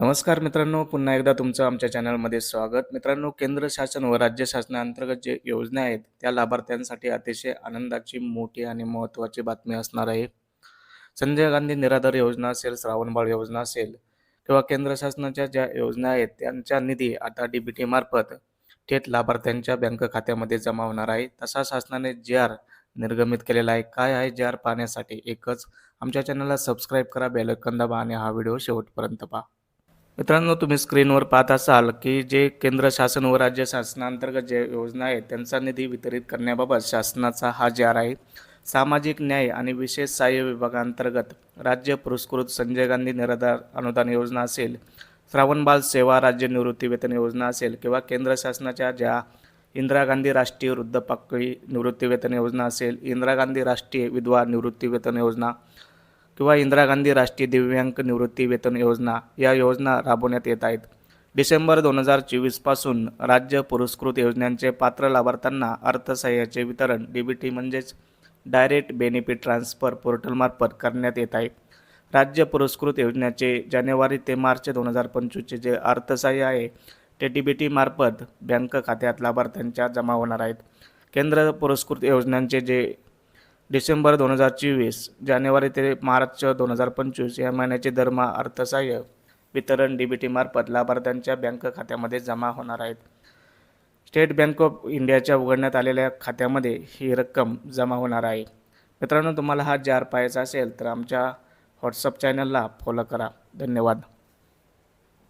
नमस्कार मित्रांनो पुन्हा एकदा तुमचं आमच्या चॅनलमध्ये स्वागत. मित्रांनो केंद्र शासन व राज्य शासनाअंतर्गत जे योजना आहेत त्या लाभार्थ्यांसाठी अतिशय आनंदाची मोठी आणि महत्त्वाची बातमी असणार आहे. संजय गांधी निराधार योजना असेल श्रावणबाळ योजना असेल किंवा केंद्र शासनाच्या ज्या योजना आहेत त्यांचा निधी आता डी बी टी मार्फत थेट लाभार्थ्यांच्या बँक खात्यामध्ये जमा होणार आहे. तसा शासनाने जे आर निर्गमित केलेला आहे. काय आहे जे आर पाहण्यासाठी एकच आमच्या चॅनलला सबस्क्राईब करा बेलकन दाबा आणि हा व्हिडिओ शेवटपर्यंत पहा. मित्रांनो तुम्ही स्क्रीनवर पाहत असाल की जे केंद्र शासन व राज्य शासनांतर्गत जे योजना आहेत त्यांचा निधी वितरित करण्याबाबत शासनाचा हा जार आर आहे सामाजिक न्याय आणि विशेष सहाय्य विभागांतर्गत राज्य पुरस्कृत संजय गांधी निराधार अनुदान योजना असेल श्रावणबाल सेवा राज्य निवृत्ती वेतन योजना असेल किंवा केंद्र शासनाच्या ज्या इंदिरा गांधी राष्ट्रीय वृद्धपाकळी निवृत्ती वेतन योजना असेल इंदिरा गांधी राष्ट्रीय विधवा निवृत्ती वेतन योजना किंवा इंदिरा गांधी राष्ट्रीय दिव्यांग निवृत्ती वेतन योजना या योजना राबवण्यात येत आहेत. डिसेंबर दोन हजार चोवीसपासून राज्य पुरस्कृत योजनांचे पात्र लाभार्थ्यांना अर्थसहाय्याचे वितरण डी बी टी म्हणजेच डायरेक्ट बेनिफिट ट्रान्सफर पोर्टलमार्फत करण्यात येत आहे. राज्य पुरस्कृत योजनेचे जानेवारी ते मार्च दोन हजार पंचवीसचे जे अर्थसहाय्य आहे ते डी बी टीमार्फत बँक खात्यात लाभार्थ्यांच्या जमा होणार आहेत. केंद्र पुरस्कृत योजनांचे जे डिसेंबर दोन हजार चोवीस जानेवारी ते मार्च दोन हजार पंचवीस या महिन्याचे दरमहा अर्थसहाय्य वितरण डी बी टीमार्फत लाभार्थ्यांच्या बँक खात्यामध्ये जमा होणार आहेत. स्टेट बँक ऑफ इंडियाच्या उघडण्यात आलेल्या खात्यामध्ये ही रक्कम जमा होणार आहे. मित्रांनो तुम्हाला हा जार पाहायचा असेल तर आमच्या व्हॉट्सअप चॅनलला फॉलो करा. धन्यवाद.